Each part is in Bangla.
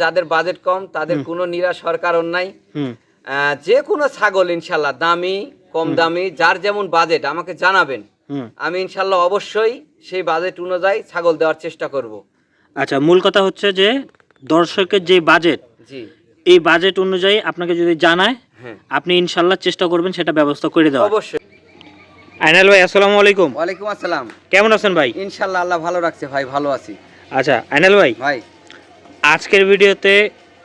যাদের বাজেট কম তাদের কোনো নিরাশর কারণ নাই। যে কোনো ছাগল ইনশাল্লাহ দামি কম দামি যার যেমন বাজেট আমাকে জানাবেন। হুম। আমি ইনশাল্লাহ অবশ্যই সেই বাজেট অনুযায়ী ছাগল দেওয়ার চেষ্টা করব। আচ্ছা মূল কথা হচ্ছে যে দর্শকের যে বাজেট জি। এই বাজেট অনুযায়ী আপনাকে যদি জানায় হ্যাঁ। আপনি ইনশাল্লাহ চেষ্টা করবেন সেটা ব্যবস্থা করে দেওয়া অবশ্যই। আইনাল ভাই আসসালামু আলাইকুম। ওয়ালাইকুম আসসালাম। কেমন আছেন ভাই? ইনশাল্লাহ আল্লাহ ভালো রাখছে ভাই ভালো আছি। আচ্ছা আইনাল ভাই। ভাই। আজকের ভিডিওতে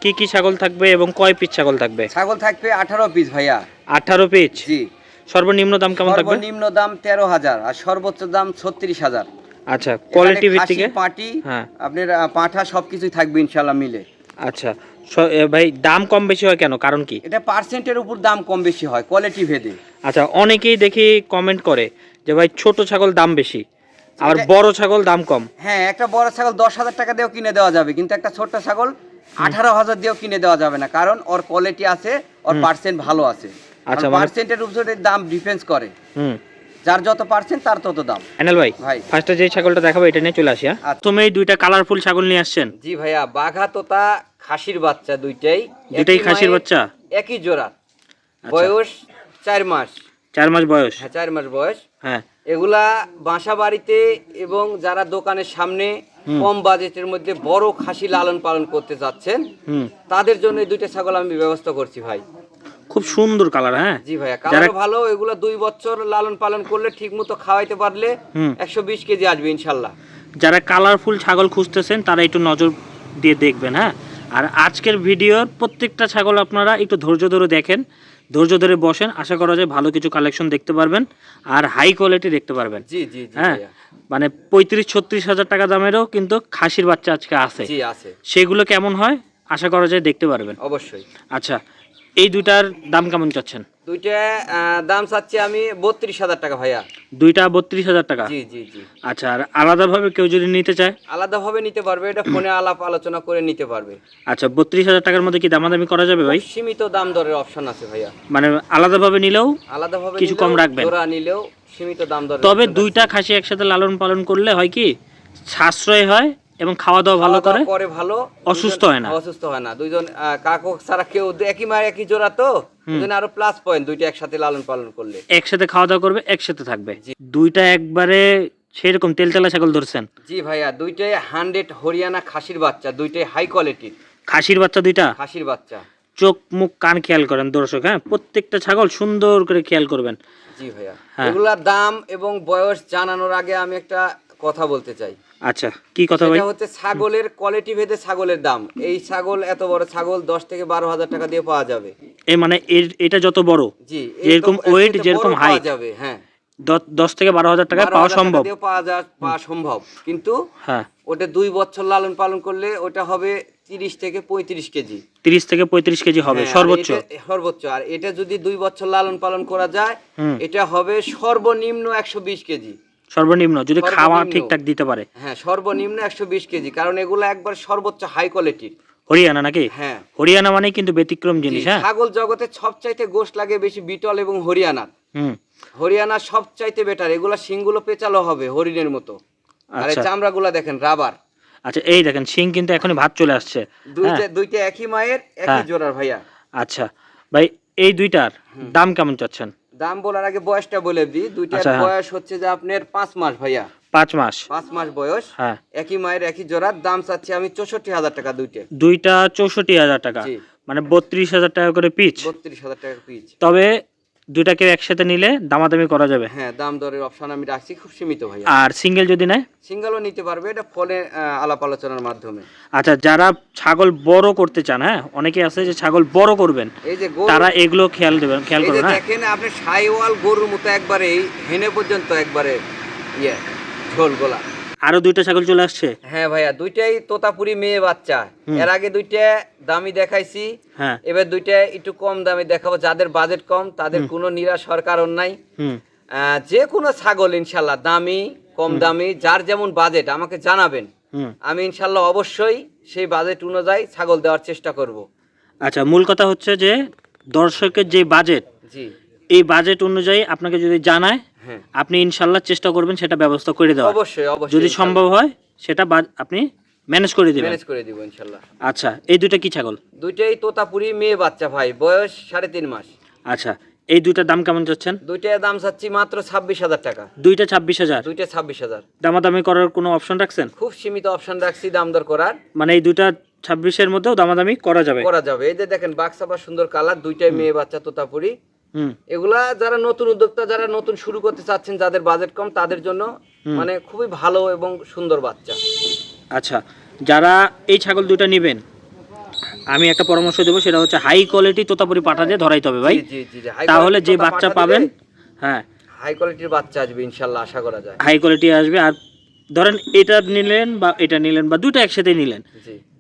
কি কি ছাগল থাকবে এবং কয় পিস ছাগল থাকবে? ছাগল থাকবে আঠারো পিস ভাইয়া। আঠারো পিস জি। সর্বনিম্ন দাম কেমন থাকবে? সর্বনিম্ন দাম তেরো হাজার আর সর্বোচ্চ দাম ছত্রিশ হাজার। আচ্ছা কোয়ালিটি ভিত্তিকে? পাটি হ্যাঁ। আপনার পাঠা পাঁঠা সবকিছুই থাকবে ইনশাল্লাহ মিলে। আচ্ছা ভাই দাম কম বেশি হয় কেন? কারণ কি? এটা পার্সেন্টের উপর দাম কম বেশি হয় কোয়ালিটি ভেদে। আচ্ছা অনেকেই দেখি কমেন্ট করে যে ভাই ছোট ছাগল দাম বেশি। আর বড় ছাগল দাম কম। হ্যাঁ একটা বড় ছাগল দশ হাজার টাকা দিয়েও কিনে দেওয়া যাবে কিন্তু একটা ছোট্ট ছাগল আঠারো হাজার দিয়েও কিনে দেওয়া যাবে না কারণ ওর কোয়ালিটি আছে ওর পার্সেন্ট ভালো আছে। আচ্ছা, মানে- পার্সেন্টের উপরে দাম ডিফেন্স করে। হুম। যার যত পার্সেন্ট তার তত দাম। এনাল ভাই ভাই। ফার্স্টে যে ছাগলটা দেখাবো এটা নিয়ে চলে আসি হ্যাঁ? আচ্ছা। তুমি এই দুইটা কালারফুল ছাগল নিয়ে আসছেন। জি ভাইয়া বাঘা তোতা খাসির বাচ্চা দুইটাই। দুইটাই খাসির বাচ্চা? একই জোড়া। আচ্ছা। বয়স চার মাস। চার মাস বয়স? হ্যাঁ চার মাস বয়স। হ্যাঁ। এগুলা বাসা বাড়িতে এবং যারা দোকানের সামনে কম বাজেটের মধ্যে বড় খাসি লালন পালন করতে যাচ্ছেন তাদের জন্য এই দুইটা ছাগল আমি ব্যবস্থা করছি ভাই। খুব সুন্দর কালার হ্যাঁ? জি ভাইয়া কালার ভালো এগুলো দুই বছর লালন পালন করলে ঠিক মতো খাওয়াইতে পারলে। একশো বিশ কেজি আসবে ইনশাল্লাহ। যারা কালারফুল ছাগল খুঁজতেছেন তারা একটু নজর দিয়ে দেখবেন হ্যাঁ? আর আজকের ভিডিওর প্রত্যেকটা ছাগল আপনারা একটু ধৈর্য ধরে দেখেন। ধৈর্য ধরে বসেন আশা করা যায় ভালো কিছু কালেকশন দেখতে পারবেন আর হাই কোয়ালিটি দেখতে পারবেন। জি জি হ্যাঁ? মানে পঁয়ত্রিশ ছত্রিশ হাজার টাকা দামেরও কিন্তু খাসির বাচ্চা আজকে আছে। সেগুলো কেমন হয়? আশা করা যায় দেখতে পারবেন। অবশ্যই। আচ্ছা এই দুইটার দাম কেমন চাচ্ছেন? দুইটা দাম চাচ্ছি আমি বত্রিশ হাজার টাকা ভাইয়া। দুইটা বত্রিশ হাজার টাকা? জি জি জি। আচ্ছা আর আলাদাভাবে কেউ যদি নিতে চায়? আলাদাভাবে নিতে পারবে এটা ফোনে আলাপ আলোচনা করে নিতে পারবে। আচ্ছা বত্রিশ হাজার টাকার মধ্যে কি দামাদামি করা যাবে ভাই? সীমিত দাম দরের অপশন আছে ভাইয়া। মানে আলাদাভাবে নিলেও আলাদাভাবে কিছু কম রাখবেন। জোড়া নিলেও সীমিত দাম দরের তবে দুইটা খাসি একসাথে লালন পালন করলে হয় কি সাশ্রয় হয় এবং খাওয়া দাওয়া ভালো করে? করে ভালো অসুস্থ হয় না। অসুস্থ হয় না। দুইজন কাকক ছাড়া কেউ একই মায়ের একই জোড়া তো? দুজন আরও প্লাস পয়েন্ট দুইটা একসাথে লালন পালন করলে। একসাথে খাওয়া দাওয়া করবে একসাথে থাকবে। দুইটা একবারে সেরকম তেলতেলা ছাগল ধরছেন? জি ভাইয়া দুইটাই হান্ড্রেড হরিয়ানা খাসির বাচ্চা দুইটাই হাই কোয়ালিটির খাসির বাচ্চা দুইটা? খাসির বাচ্চা। চোখ মুখ কান খেয়াল করেন দর্শক হ্যাঁ? প্রত্যেকটা ছাগল সুন্দর করে খেয়াল করবেন। জি ভাইয়া। হ্যাঁ। এগুলার দাম এবং বয়স জানানোর আগে আমি একটা কথা বলতে চাই। আচ্ছা কি কথা ভাই? হচ্ছে ছাগলের কোয়ালিটি ভেদে ছাগলের দাম। এই ছাগল এত বড় ছাগল দশ থেকে বারো হাজার টাকা দিয়ে পাওয়া যাবে। এই মানে এটা যত বড় জি যেরকম থেকে যেরকম পাওয়া যাবে হ্যাঁ। দশ থেকে বারো হাজার টাকায় পাওয়া সম্ভব। পাওয়া যা পাওয়া সম্ভব। কিন্তু হ্যাঁ। ওটা দুই বছর লালন পালন করলে ওটা হবে তিরিশ থেকে পঁয়ত্রিশ কেজি। তিরিশ থেকে পঁয়ত্রিশ কেজি হবে হ্যাঁ, সর্বোচ্চ। সর্বোচ্চ। আর এটা যদি দুই বছর লালন পালন করা যায় এটা হবে সর্বনিম্ন একশো বিশ কেজি। সর্বনিম্ন যদি খাওয়া ঠিকঠাক দিতে পারে। হ্যাঁ সর্বনিম্ন একশো বিশ কেজি কারণ এগুলো একবার সর্বোচ্চ হাই কোয়ালিটির হরিয়ানা নাকি? হ্যাঁ। হরিয়ানা মানে কিন্তু ব্যতিক্রম জিনিস হ্যাঁ? ছাগল জগতে সবচাইতে গোশ লাগে বেশি বিটল এবং হরিয়ানা হুম। হরিয়ানা সবচাইতে বেটার এগুলা শিংগুলো পেঁচালো হবে হরিণের মতো। আর এই আচ্ছা। দেখেন রাবার আচ্ছা এই দেখেন সিং কিন্তু এখনই ভাত চলে আসছে হ্যাঁ? দুইটা দুইটা একই মায়ের একই হ্যাঁ। জোড়ার ভাইয়া। আচ্ছা। ভাই এই দুইটার দাম কেমন চাচ্ছেন? দাম বলার আগে বয়সটা বলে দিই। দুইটার আচ্ছা, হ্যাঁ। বয়স হচ্ছে যে আপনার পাঁচ মাস ভাইয়া। পাঁচ মাস। পাঁচ মাস বয়স। হ্যাঁ। একই মায়ের একই জোড়ার দাম চাচ্ছি আমি চৌষট্টি হাজার টাকা দুইটা। দুইটা চৌষট্টি হাজার টাকা। মানে বত্রিশ হাজার টাকা করে পিচ। বত্রিশ হাজার টাকা পিচ। তবে দুইটাকে একসাথে নিলে দামাদামি করা যাবে? হ্যাঁ দাম দরের অপশন আমি রাখছি খুব সীমিত ভাইয়া। আর সিঙ্গেল যদি নেয়? সিঙ্গেলও নিতে পারবে এটা ফোনে আলাপ আলোচনার মাধ্যমে। আচ্ছা যারা ছাগল বড় করতে চান হ্যাঁ অনেকে আছে যে ছাগল বড় করবেন এই যে তারা এগুলো খেয়াল দেবেন খেয়াল করবেন হ্যাঁ? দেখেন আপনি সাইওয়াল গরুর মতো একবারে হেনে পর্যন্ত একবারে ইয়ে ঝোল গোলা আরও দুইটা ছাগল চলে আসছে? হ্যাঁ ভাইয়া দুইটাই তোতাপুরি মেয়ে বাচ্চা। এর আগে দুইটা দামি দেখাইছি হ্যাঁ। এবার দুইটা একটু কম দামে দেখাবো যাদের বাজেট কম তাদের কোনো নিরাশ সরকার নাই। যে কোনো ছাগল ইনশাল্লাহ দামি কম দামি যার যেমন বাজেট আমাকে জানাবেন। আমি ইনশাল্লাহ অবশ্যই সেই বাজেট অনুযায়ী ছাগল দেওয়ার চেষ্টা করব। আচ্ছা মূল কথা হচ্ছে যে দর্শকের যে বাজেট জি। এই বাজেট অনুযায়ী আপনাকে যদি জানায় আপনি ইনশাল্লাহ চেষ্টা করবেন সেটা ব্যবস্থা করে দেওয়া অবশ্যই অবশ্যই যদি সম্ভব হয় সেটা আপনি ম্যানেজ করে দিবেন। ম্যানেজ করে দিব ইনশাল্লাহ আচ্ছা এই দুইটা কি ছাগল? দুইটাই তোতাপুরি মেয়ে বাচ্চা ভাই বয়স সাড়ে তিন মাস। আচ্ছা এই দুইটার দাম কেমন যাচ্ছেন? দুইটার দাম চাচ্ছি মাত্র ছাব্বিশ হাজার টাকা। দুইটা ছাব্বিশ হাজার? দুইটা ছাব্বিশ হাজার। দামাদামি করার কোনো অপশন রাখছেন? খুব সীমিত অপশন রাখছি দাম দর করার। মানে এই দুইটা ছাব্বিশের মধ্যেও দামাদামি করা যাবে? করা যাবে। এই যে দেখেন বাক্সাবার সুন্দর কালার দুইটাই মেয়ে বাচ্চা তোতাপুরি। এগুলা যারা নতুন উদ্যোক্তা যারা নতুন শুরু করতে চাচ্ছেন যাদের বাজেট কম তাদের জন্য মানে খুবই ভালো এবং সুন্দর বাচ্চা। আচ্ছা যারা এই ছাগল দুটো নেবেন আমি একটা পরামর্শ দেবো সেটা হচ্ছে হাই কোয়ালিটি তোতাপুরি পাঠা দিয়ে ধরাইতে হবে ভাই। তাহলে যে বাচ্চা পাবেন হ্যাঁ। হাই কোয়ালিটির বাচ্চা আসবে ইনশাল্লাহ আশা করা যায়। হাই কোয়ালিটি আসবে আর ধরেন এটা নিলেন বা এটা নিলেন বা দুটো একসাথে নিলেন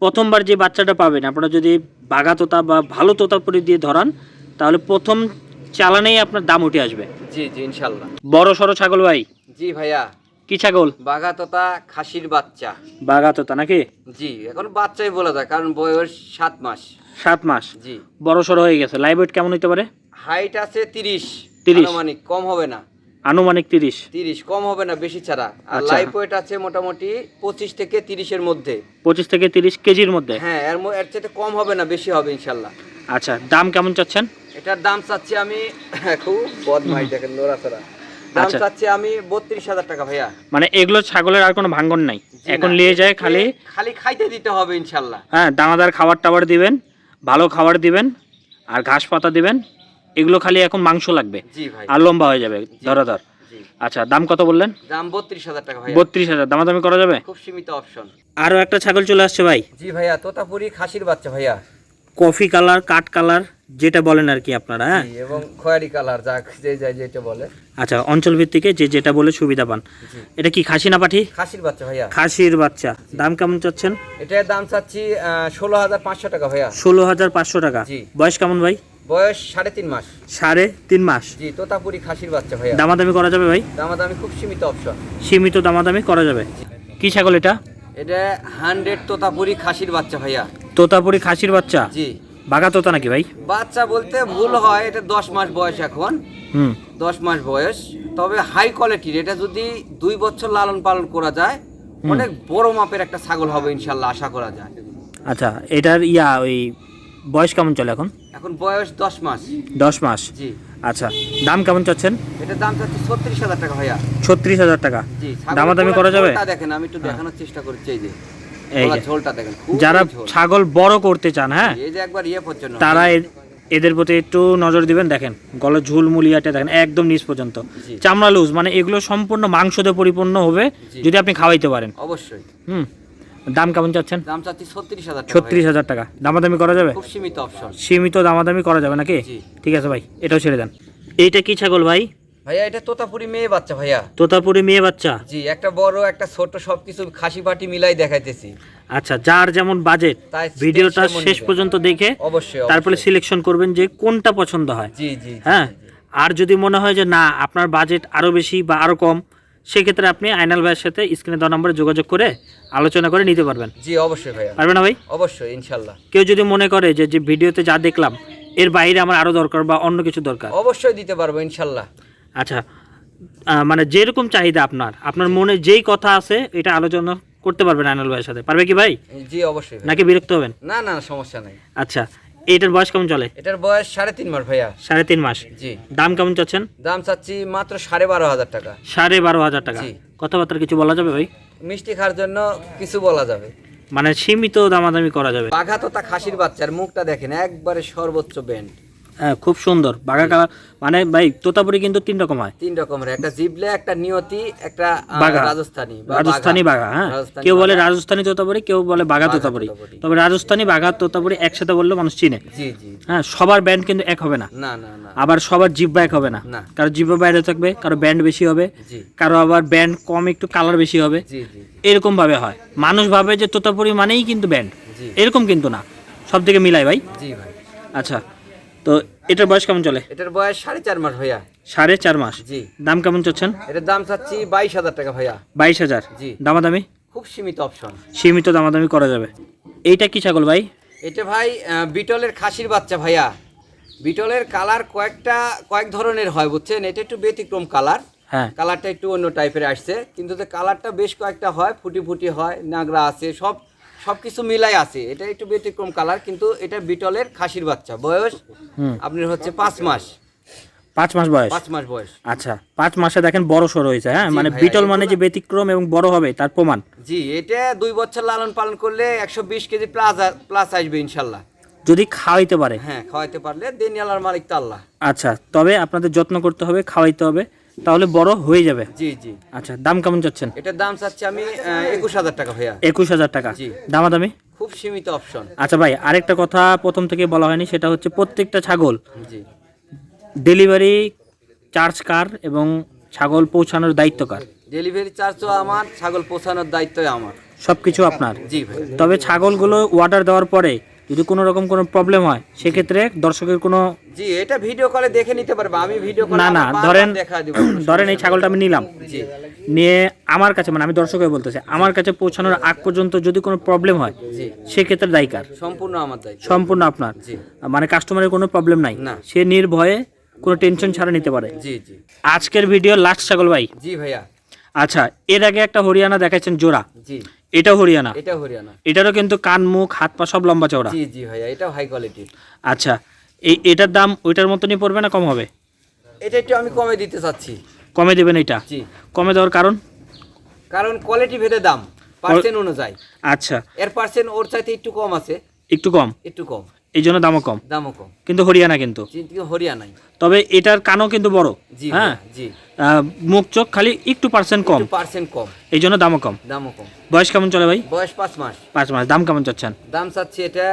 প্রথমবার যে বাচ্চাটা পাবেন আপনারা যদি বাঘা তোতা বা ভালো তোতাপুরি দিয়ে ধরান তাহলে প্রথম চালানেই আপনার দাম উঠে আসবে। জি জি ইনশাল্লাহ। বড় সড়ো ছাগল ভাই? জি ভাইয়া। কি ছাগল? বাঘা তোতা খাসির বাচ্চা। বাঘা তোতা নাকি? জি এখন বাচ্চাই বলা যায় কারণ বয়স সাত মাস। সাত মাস? জি। বড় সড়ো হয়ে গেছে। লাইভ ওয়েট কেমন হতে পারে? হাইট আছে তিরিশ। 30 আনুমানিক কম হবে না। আনুমানিক তিরিশ? তিরিশ কম হবে না বেশি ছাড়া। আর আচ্ছা। লাইফ ওয়েট আছে মোটামুটি পঁচিশ থেকে তিরিশের মধ্যে। পঁচিশ থেকে তিরিশ কেজির মধ্যে? হ্যাঁ এর এর চাইতে কম হবে না বেশি হবে ইনশাল্লাহ। আচ্ছা দাম কেমন চাচ্ছেন? এটার দাম চাচ্ছি আমি খুব বদমাই দেখেন নোড়াচড়া। দাম আচ্ছা। চাচ্ছি আমি বত্রিশ হাজার টাকা ভাইয়া। মানে এগুলো ছাগলের আর কোনো ভাঙ্গন নাই। এখন নিয়ে যায় খালি। খালি খাইতে দিতে হবে ইনশাল্লাহ। হ্যাঁ দানাদার খাবার টাবার দিবেন ভালো খাবার দিবেন আর ঘাস পাতা দিবেন এগুলো খালি এখন মাংস লাগবে। আর লম্বা হয়ে যাবে ধরা ধর। আচ্ছা দাম কত বললেন? দাম বত্রিশ হাজার টাকা ভাইয়া। বত্রিশ হাজার দামাদামি করা যাবে? খুব সীমিত অপশন। আরও একটা ছাগল চলে আসছে ভাই। জি ভাইয়া তোতাপুরি খাসির বাচ্চা ভাইয়া। কফি কালার কাঠ কালার যেটা বলেন আর কি আপনারা হ্যাঁ? এবং খয়েরি কালার যা যে যায় যেটা বলে। আচ্ছা অঞ্চল ভিত্তিকে যে যেটা বলে সুবিধা পান। এটা কি খাসি না পাঠি? খাসির বাচ্চা ভাইয়া। খাসির বাচ্চা। দাম কেমন চাচ্ছেন? এটার দাম চাচ্ছি ষোলো হাজার পাঁচশো টাকা ভাইয়া। ষোলো হাজার পাঁচশো টাকা। জি। বয়স কেমন ভাই? বয়স সাড়ে তিন মাস। সাড়ে তিন মাস। জি তোতাপুরি খাসির বাচ্চা ভাইয়া। দামাদামি করা যাবে ভাই? দামাদামি খুব সীমিত অপশন। সীমিত দামাদামি করা যাবে। কি ছাগল এটা? এটা হান্ড্রেড তোতাপুরি খাসির বাচ্চা ভাইয়া। তোতাপুরি খাসির বাচ্চা? জি। বাঘা তোতা নাকি ভাই? বাচ্চা বলতে ভুল হয় এটা দশ মাস বয়স এখন। হুম। দশ মাস বয়স। তবে হাই কোয়ালিটির এটা যদি দুই বছর লালন পালন করা যায় অনেক বড় মাপের একটা ছাগল হবে ইনশাল্লাহ আশা করা যায়। আচ্ছা এটার ইয়া ওই বয়স কেমন চলে এখন? এখন বয়স দশ মাস। দশ মাস? জি। আচ্ছা দাম কেমন চাচ্ছেন? এটার দাম চাচ্ছি ছত্রিশ হাজার টাকা ভাইয়া। ছত্রিশ হাজার টাকা। জি দামাদামি করা যাবে? হ্যাঁ। দেখেন আমি একটু দেখানোর চেষ্টা করছি এই যে। ঝোলটা দেখেন যারা ছাগল বড় করতে চান হ্যাঁ? এই যে একবার ইয়ে পর্যন্ত তারা এদের প্রতি একটু নজর দিবেন দেখেন গলার ঝুল মুলিয়াটা দেখেন একদম নিচ পর্যন্ত। চামড়া লুজ মানে এগুলো সম্পূর্ণ মাংস দিয়ে পরিপূর্ণ হবে যদি আপনি খাওয়াইতে পারেন। অবশ্যই। হুম। দাম কেমন চাচ্ছেন? দাম চাচ্ছি ছত্রিশ হাজার টাকা ছত্রিশ হাজার টাকা। দামাদামি করা যাবে? খুব সীমিত অপশন সীমিত দামাদামি করা যাবে নাকি? ঠিক আছে ভাই এটাও ছেড়ে দেন। এইটা কি ছাগল ভাই? ভাইয়া এটা তোতাপুরি মেয়ে বাচ্চা ভাইয়া। তোতাপুরি মেয়ে বাচ্চা? জি একটা বড় একটা ছোট সবকিছু খাসি পাটি মিলাই দেখাইতেছি। আচ্ছা যার যেমন বাজেট তাই ভিডিওটা শেষ নেবে। পর্যন্ত দেখে অবশ্যই তারপরে সিলেকশন করবেন যে কোনটা পছন্দ হয়। জি জি হ্যাঁ। আর যদি মনে হয় যে না আপনার বাজেট আরও বেশি বা আরও কম সেক্ষেত্রে আপনি আইনাল ভাইয়ের সাথে স্ক্রিনে দেওয়া নম্বরে যোগাযোগ করে আলোচনা করে নিতে পারবেন। জি অবশ্যই ভাইয়া। পারবে না ভাই? অবশ্যই ইনশাল্লাহ। কেউ যদি মনে করে যে যে ভিডিওতে যা দেখলাম এর বাইরে আমার আরও দরকার বা অন্য কিছু দরকার। অবশ্যই দিতে পারব ইনশাল্লাহ। আচ্ছা মানে যেরকম চাহিদা আপনার আপনার মনে যেই কথা আছে এটা আলোচনা করতে পারবেন আইনাল ভাইয়ের সাথে। পারবে কি ভাই? জি অবশ্যই নাকি বিরক্ত হবেন? না না সমস্যা নাই। আচ্ছা এইটার বয়স কেমন চলে? এটার বয়স সাড়ে তিন মাস ভাইয়া। সাড়ে তিন মাস। জি। দাম কেমন চাচ্ছেন? দাম চাচ্ছি মাত্র সাড়ে বারো হাজার টাকা। সাড়ে বারো হাজার টাকা। জি। কথাবার্তা কিছু বলা যাবে ভাই? মিষ্টি খাওয়ার জন্য কিছু বলা যাবে। মানে সীমিত দামাদামি করা যাবে। বাঘা তো তা খাসির বাচ্চার মুখটা দেখেন একবারে সর্বোচ্চ ব্যান্ড হ্যাঁ খুব সুন্দর। বাঘা কালার মানে ভাই তোতাপুরি কিন্তু তিন রকম হয়। তিন রকমের একটা জিবলে একটা নিয়তি একটা। রাজস্থানি রাজস্থানি বাঘা। হ্যাঁ। কেউ বলে। রাজস্থানি তোতাপুরি কেউ বলে বাঘা তোতাপুরি। তবে রাজস্থানি বাঘা তোতাপুরি একসাথে বললে মানুষ চিনে। জি জি। হ্যাঁ সবার ব্যান্ড কিন্তু এক হবে না। না না না। আবার সবার জিব্বা এক হবে না। কারও জিব্বা বাইরে থাকবে কারও ব্যান্ড বেশি হবে জি। কারও আবার ব্যান্ড কম একটু কালার বেশি হবে। জি জি এরকম ভাবে হয়। মানুষ ভাবে যে তোতাপুরি মানেই কিন্তু ব্যান্ড জি। এরকম কিন্তু না। সব থেকে মিলাই ভাই। জি ভাই। আচ্ছা। তো এটার বয়স কেমন চলে? এটার বয়স সাড়ে চার মাস ভাইয়া। সাড়ে চার মাস? জি। দাম কেমন চাচ্ছেন? এটার দাম চাচ্ছি বাইশ হাজার টাকা ভাইয়া। বাইশ হাজার? জি। দামাদামি? খুব সীমিত অপশন সীমিত দামাদামি করা যাবে। এইটা কি ছাগল ভাই? এটা ভাই বিটলের খাসির বাচ্চা ভাইয়া। বিটলের কালার কয়েকটা কয়েক ধরনের হয় বুঝছেন? এটা একটু ব্যতিক্রম কালার। হ্যাঁ। কালারটা একটু অন্য টাইপের আসছে। কিন্তু যে কালারটা বেশ কয়েকটা হয় ফুটি ফুটি হয় নাগরা আছে সব সবকিছু মিলাই আছে। এটা একটু ব্যতিক্রম কালার কিন্তু এটা বিটলের খাসির বাচ্চা। বয়স আপনার হচ্ছে পাঁচ মাস। পাঁচ মাস বয়স? পাঁচ মাস বয়স। আচ্ছা পাঁচ মাসে দেখেন বড় সড়ো হয়েছে হ্যাঁ? মানে বিটল মানে যে ব্যতিক্রম এবং বড় হবে তার প্রমাণ। জি এটা দুই বছর লালন পালন করলে একশো বিশ কেজি প্লাস প্লাস আসবে ইনশাল্লাহ। যদি খাওয়াইতে পারে? হ্যাঁ খাওয়াইতে পারলে দেনিয়ালার মালিক তো আল্লাহ। আচ্ছা তবে আপনাদের যত্ন করতে হবে খাওয়াইতে হবে। তাহলে বড় হয়ে যাবে। জি জি। আচ্ছা দাম কেমন চাচ্ছেন? এটার দাম চাচ্ছি আমি একুশ হাজার টাকা ভাইয়া। একুশ হাজার টাকা। দামাদামি? খুব সীমিত অপশন আচ্ছা ভাই আরেকটা কথা প্রথম থেকে বলা হয়নি সেটা হচ্ছে প্রত্যেকটা ছাগল জি। ডেলিভারি চার্জ কার এবং ছাগল পৌঁছানোর দায়িত্ব কার? ডেলিভারি চার্জও আমার ছাগল পৌঁছানোর দায়িত্বই আমার। সবকিছু আপনার? জি ভাই তবে ছাগলগুলো অর্ডার দেওয়ার পরে যদি কোনো রকম কোনো প্রবলেম হয় সেক্ষেত্রে দর্শকের কোনো জি এটা ভিডিও কলে দেখে নিতে পারবে। আমি ভিডিও কলে না না ধরেন ধরেন এই ছাগলটা আমি নিলাম। নিয়ে আমার কাছে মানে আমি দর্শকের বলতেছি আমার কাছে পৌঁছানোর আগ পর্যন্ত যদি কোনো প্রবলেম হয় সেক্ষেত্রে দায়ী কার? সম্পূর্ণ আমার দায়িত্ব। সম্পূর্ণ আপনার। মানে কাস্টমারের কোনো প্রবলেম নাই। সে নির্ভয়ে কোনো টেনশন ছাড়া নিতে পারে। জি জি। আজকের ভিডিও লাস্ট ছাগল ভাই। জি ভাইয়া। আচ্ছা এর আগে একটা হরিয়ানা দেখাচ্ছেন জোড়া। জি। এটাও হরিয়ানা। এটা হরিয়ানা। এটারও কিন্তু কান মুখ হাত পা সব লম্বা চওড়া। জি জি ভাইয়া এটাও হাই কোয়ালিটির আচ্ছা এই এটার দাম ওইটার মতনই পড়বে না কম হবে? এটা একটু আমি কমে দিতে চাচ্ছি। কমে দেবেন এটা জি। কমে দেওয়ার কারণ? কারণ কোয়ালিটি ভেদে দাম পার্সেন্ট অনুযায়ী। আচ্ছা। এর পার্সেন্ট ওর চাইতে একটু কম আছে। একটু কম? একটু কম। এই জন্য দামও কম। দামও কম। কিন্তু হরিয়ানা কিন্তু। কিন্তু হরিয়ানাই। তবে এটার কানও কিন্তু বড়। হ্যাঁ? জি মুখ চোখ খালি একটু পার্সেন্ট কম। পার্সেন্ট কম। এই জন্য দামও কম। দামও কম। বয়স কেমন চলে ভাই? বয়স পাঁচ মাস। পাঁচ মাস। দাম কেমন চাচ্ছেন? দাম চাচ্ছি এটা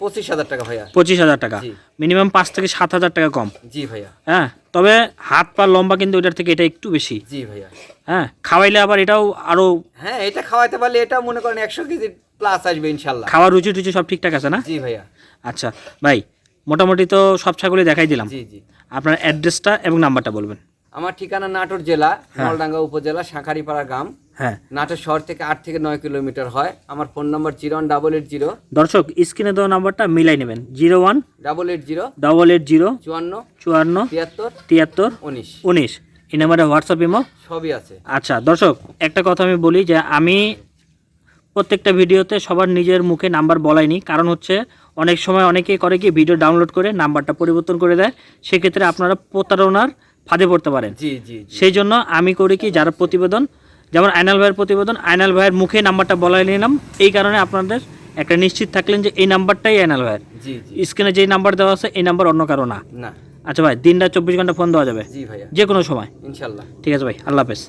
পঁচিশ হাজার টাকা ভাইয়া। পঁচিশ হাজার টাকা। মিনিমাম পাঁচ থেকে সাত হাজার টাকা কম। জি ভাইয়া। হ্যাঁ? তবে হাত পা লম্বা কিন্তু এটার থেকে এটা একটু বেশি। জি ভাইয়া। হ্যাঁ? খাওয়াইলে আবার এটাও আরও হ্যাঁ এটা খাওয়াইতে পারলে এটা মনে করেন একশো কেজি প্লাস আসবে ইনশাল্লাহ। খাওয়ার রুচি টুচি সব ঠিকঠাক আছে না? জি ভাইয়া। আচ্ছা ভাই মোটামুটি তো সব ছাগলই দেখাই দিলাম। জি জি। আপনার অ্যাড্রেসটা এবং নাম্বারটা বলবেন। আমার ঠিকানা নাটোর জেলা হ্যাঁ। নলডাঙ্গা উপজেলা শাঁখারিপাড়া গ্রাম। হ্যাঁ। নাটোর শহর থেকে আট থেকে নয় কিলোমিটার হয়। আমার phone number zero one double eight zero. দর্শক স্ক্রিনে দেওয়া নাম্বারটা মিলাই নেবেন। Zero one double eight zero. Double eight zero চুয়ান্ন। চুয়ান্ন তিয়াত্তর। তিয়াত্তর উনিশ। উনিশ। এই নাম্বারে হোয়াটসঅ্যাপ ইমো? সবই আছে। আচ্ছা দর্শক একটা কথা আমি বলি যে আমি প্রত্যেকটা ভিডিওতে সবার নিজের মুখে নাম্বার বলাইনি কারণ হচ্ছে অনেক সময় অনেকে করে কি ভিডিও ডাউনলোড করে নাম্বারটা পরিবর্তন করে দেয়। সেক্ষেত্রে আপনারা প্রতারণার ফাঁদে পড়তে পারেন। জি জি জি। সেই জন্য আমি করি কি যারা প্রতিবেদন যেমন আইনাল ভাইয়ের প্রতিবেদন আইনাল ভাইয়ের মুখে নাম্বারটা বলাই নিলাম। এই কারণে আপনাদের একটা নিশ্চিত থাকলেন যে এই নাম্বারটাই আইনাল ভাইয়ের। স্ক্রিনে যেই নাম্বার দেওয়া আছে এই নাম্বার অন্য কারও না। না। আচ্ছা ভাই দিনটা চব্বিশ ঘণ্টা ফোন দেওয়া যাবে। যে কোনো সময়। ইনশাল্লাহ। ঠিক আছে ভাই আল্লাহ হাফেজ।